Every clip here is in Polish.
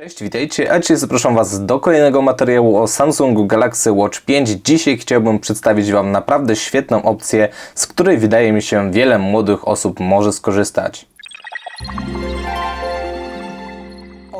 Cześć, witajcie, a dzisiaj zapraszam Was do kolejnego materiału o Samsungu Galaxy Watch 5. Dzisiaj chciałbym przedstawić Wam naprawdę świetną opcję, z której wydaje mi się wiele młodych osób może skorzystać.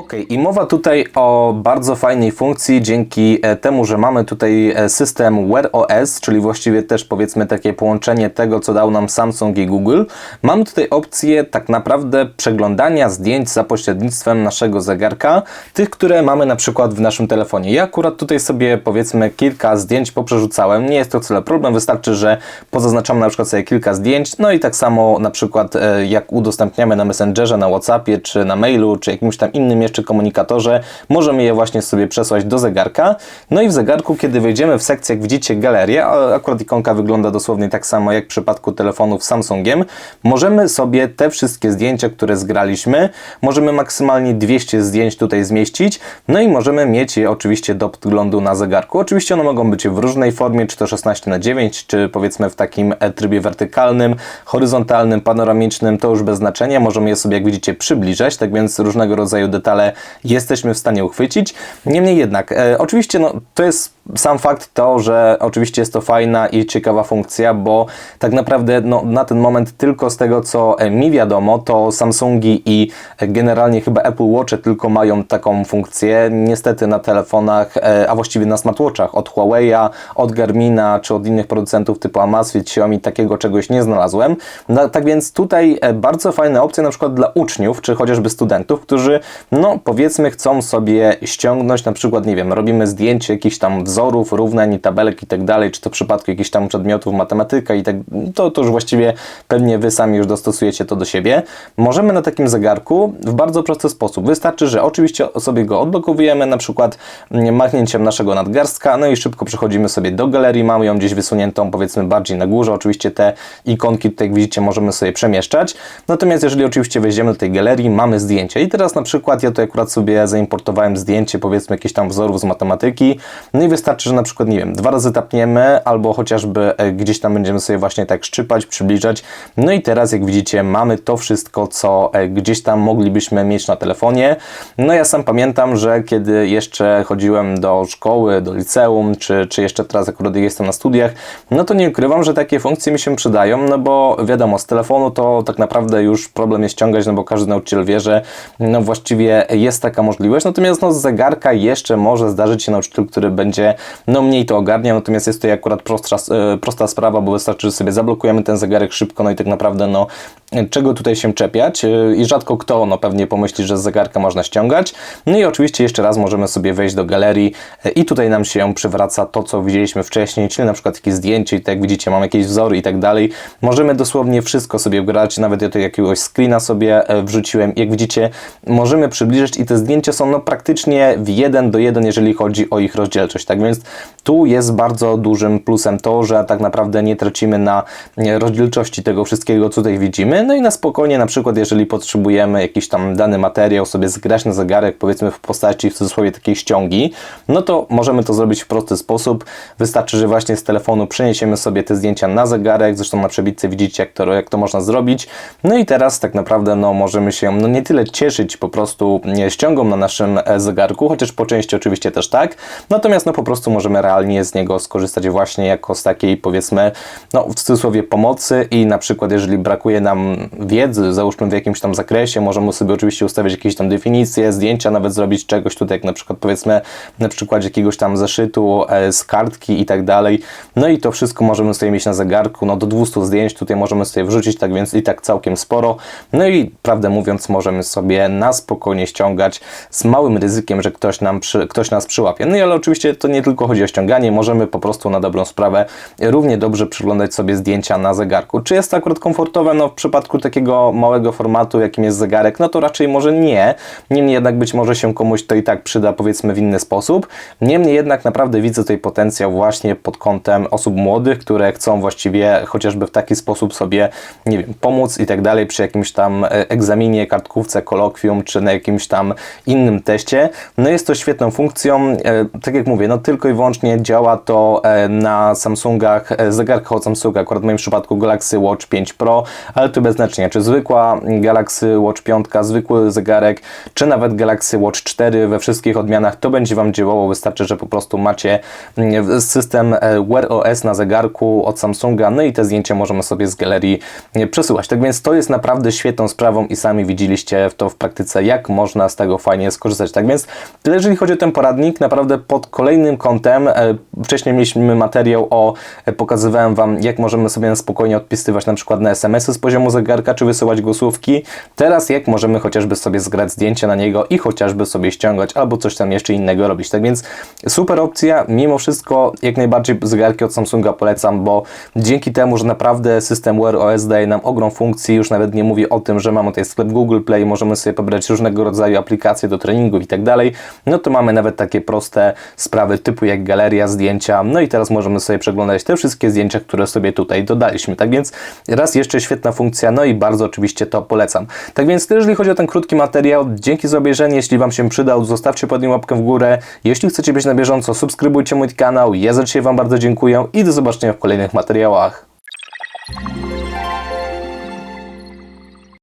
Ok, i mowa tutaj o bardzo fajnej funkcji dzięki e, temu, że mamy tutaj e, system Wear OS, czyli właściwie też powiedzmy takie połączenie tego, co dał nam Samsung i Google. Mamy tutaj opcję tak naprawdę przeglądania zdjęć za pośrednictwem naszego zegarka, tych, które mamy na przykład w naszym telefonie. Ja akurat tutaj sobie powiedzmy kilka zdjęć poprzerzucałem, nie jest to wcale problem, wystarczy, że pozaznaczamy na przykład sobie kilka zdjęć, no i tak samo na przykład e, jak udostępniamy na Messengerze, na Whatsappie, czy na mailu, czy jakimś tam innym jeszcze komunikatorze, możemy je właśnie sobie przesłać do zegarka. No i w zegarku, kiedy wejdziemy w sekcję, jak widzicie, galerię, akurat ikonka wygląda dosłownie tak samo jak w przypadku telefonów Samsungiem, możemy sobie te wszystkie zdjęcia, które zgraliśmy, możemy maksymalnie 200 zdjęć tutaj zmieścić, no i możemy mieć je oczywiście do podglądu na zegarku. Oczywiście one mogą być w różnej formie, czy to 16 na 9 czy powiedzmy w takim trybie wertykalnym, horyzontalnym, panoramicznym, to już bez znaczenia. Możemy je sobie, jak widzicie, przybliżać, tak więc różnego rodzaju detale jesteśmy w stanie uchwycić. Niemniej jednak, e, oczywiście no, to jest sam fakt to, że oczywiście jest to fajna i ciekawa funkcja, bo tak naprawdę no, na ten moment tylko z tego, co e, mi wiadomo, to Samsungi i generalnie chyba Apple Watche tylko mają taką funkcję. Niestety na telefonach, e, a właściwie na smartwatchach od Huawei'a, od Garmina czy od innych producentów typu Amazfit, Xiaomi takiego czegoś nie znalazłem. No, tak więc tutaj e, bardzo fajna opcja na przykład dla uczniów, czy chociażby studentów, którzy no powiedzmy chcą sobie ściągnąć na przykład, nie wiem, robimy zdjęcie jakichś tam wzorów, równań, tabelek i tak dalej, czy to w przypadku jakichś tam przedmiotów matematyka i tak, to, to już właściwie pewnie Wy sami już dostosujecie to do siebie. Możemy na takim zegarku w bardzo prosty sposób. Wystarczy, że oczywiście sobie go odblokowujemy na przykład mm, machnięciem naszego nadgarstka, no i szybko przechodzimy sobie do galerii, mamy ją gdzieś wysuniętą powiedzmy bardziej na górze, oczywiście te ikonki tutaj jak widzicie możemy sobie przemieszczać, natomiast jeżeli oczywiście wejdziemy do tej galerii, mamy zdjęcie. I teraz na przykład ja to akurat sobie zaimportowałem zdjęcie powiedzmy jakichś tam wzorów z matematyki, no i wystarczy, że na przykład, nie wiem, dwa razy tapniemy, albo chociażby e, gdzieś tam będziemy sobie właśnie tak szczypać, przybliżać. No i teraz, jak widzicie, mamy to wszystko, co e, gdzieś tam moglibyśmy mieć na telefonie. No ja sam pamiętam, że kiedy jeszcze chodziłem do szkoły, do liceum, czy, czy jeszcze teraz akurat jestem na studiach, no to nie ukrywam, że takie funkcje mi się przydają, no bo wiadomo, z telefonu to tak naprawdę już problem jest ściągać, no bo każdy nauczyciel wie, że no właściwie jest taka możliwość, natomiast no z zegarka jeszcze może zdarzyć się nauczyciel, który będzie no mniej to ogarnia, natomiast jest to akurat e, prosta sprawa, bo wystarczy, że sobie zablokujemy ten zegarek szybko, no i tak naprawdę no czego tutaj się czepiać e, i rzadko kto no pewnie pomyśli, że z zegarka można ściągać. No i oczywiście jeszcze raz możemy sobie wejść do galerii e, i tutaj nam się przywraca to, co widzieliśmy wcześniej, czyli na przykład jakieś zdjęcie i tak jak widzicie mam jakieś wzory i tak dalej. Możemy dosłownie wszystko sobie wgrać, nawet ja tutaj jakiegoś screena sobie wrzuciłem. Jak widzicie, możemy przybliżyć i te zdjęcia są no praktycznie w jeden do jeden, jeżeli chodzi o ich rozdzielczość. Tak więc tu jest bardzo dużym plusem to, że tak naprawdę nie tracimy na rozdzielczości tego wszystkiego, co tutaj widzimy. No i na spokojnie, na przykład, jeżeli potrzebujemy jakiś tam dany materiał sobie zgrać na zegarek, powiedzmy w postaci w cudzysłowie takiej ściągi, no to możemy to zrobić w prosty sposób. Wystarczy, że właśnie z telefonu przeniesiemy sobie te zdjęcia na zegarek. Zresztą na przebitce widzicie, jak to, jak to można zrobić. No i teraz tak naprawdę no, możemy się no, nie tyle cieszyć po prostu ściągą na naszym e, zegarku, chociaż po części oczywiście też tak. Natomiast no, po prostu możemy realnie z niego skorzystać właśnie jako z takiej powiedzmy, no w cudzysłowie pomocy i na przykład jeżeli brakuje nam wiedzy, załóżmy w jakimś tam zakresie, możemy sobie oczywiście ustawić jakieś tam definicje, zdjęcia, nawet zrobić czegoś tutaj, jak na przykład powiedzmy na przykładzie jakiegoś tam zeszytu e, z kartki i tak dalej. No i to wszystko możemy sobie mieć na zegarku, no do 200 zdjęć tutaj możemy sobie wrzucić, tak więc i tak całkiem sporo. No i prawdę mówiąc możemy sobie na spokojnie ściągać z małym ryzykiem, że ktoś, nam przy, ktoś nas przyłapie. No ale oczywiście to nie tylko chodzi o ściąganie, możemy po prostu na dobrą sprawę równie dobrze przyglądać sobie zdjęcia na zegarku. Czy jest to akurat komfortowe? No w przypadku takiego małego formatu, jakim jest zegarek, no to raczej może nie. Niemniej jednak być może się komuś to i tak przyda powiedzmy w inny sposób. Niemniej jednak naprawdę widzę tutaj potencjał właśnie pod kątem osób młodych, które chcą właściwie chociażby w taki sposób sobie, nie wiem, pomóc i tak dalej przy jakimś tam e, egzaminie, kartkówce, kolokwium, czy na jakimś tam innym teście. No jest to świetną funkcją. E, tak jak mówię, no tylko i wyłącznie działa to e, na Samsungach, zegarkach od Samsunga, akurat w moim przypadku Galaxy Watch 5 Pro, ale to bez znaczenia, czy zwykła Galaxy Watch 5, zwykły zegarek, czy nawet Galaxy Watch 4 we wszystkich odmianach, to będzie Wam działało. Wystarczy, że po prostu macie mm, system e, Wear OS na zegarku od Samsunga, no i te zdjęcia możemy sobie z galerii przesyłać. Tak więc to jest naprawdę świetną sprawą i sami widzieliście to w praktyce, jak można z tego fajnie skorzystać. Tak więc tyle, jeżeli chodzi o ten poradnik, naprawdę pod kolejnym kątem, e, wcześniej mieliśmy materiał o, e, pokazywałem Wam, jak możemy sobie spokojnie odpisywać na przykład na SMS-y z poziomu zegarka, czy wysyłać głosówki. Teraz jak możemy chociażby sobie zgrać zdjęcie na niego i chociażby sobie ściągać, albo coś tam jeszcze innego robić. Tak więc super opcja, mimo wszystko jak najbardziej zegarki od Samsunga polecam, bo dzięki temu, że naprawdę system Wear OS daje nam ogrom funkcji, już nawet nie mówię o tym, że mamy tutaj sklep Google Play, możemy sobie pobrać różnego rodzaju aplikacje do treningu i tak dalej, no to mamy nawet takie proste sprawy typu jak galeria, zdjęcia, no i teraz możemy sobie przeglądać te wszystkie zdjęcia, które sobie tutaj dodaliśmy. Tak więc raz jeszcze świetna funkcja, no i bardzo oczywiście to polecam. Tak więc jeżeli chodzi o ten krótki materiał, dzięki za obejrzenie, jeśli Wam się przydał, zostawcie pod nim łapkę w górę, jeśli chcecie być na bieżąco, subskrybujcie mój kanał, ja za dzisiaj Wam bardzo dziękuję i do zobaczenia w kolejnych materiałach.